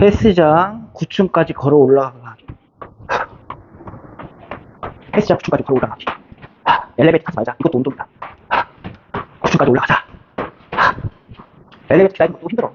헬스장 9층까지 걸어 올라가기 헬스장 9층까지 걸어 올라가기 엘리베이터 타지 말자 이것도 운동이다 9층까지 올라가자 엘리베이터 타다리는 것도 힘들어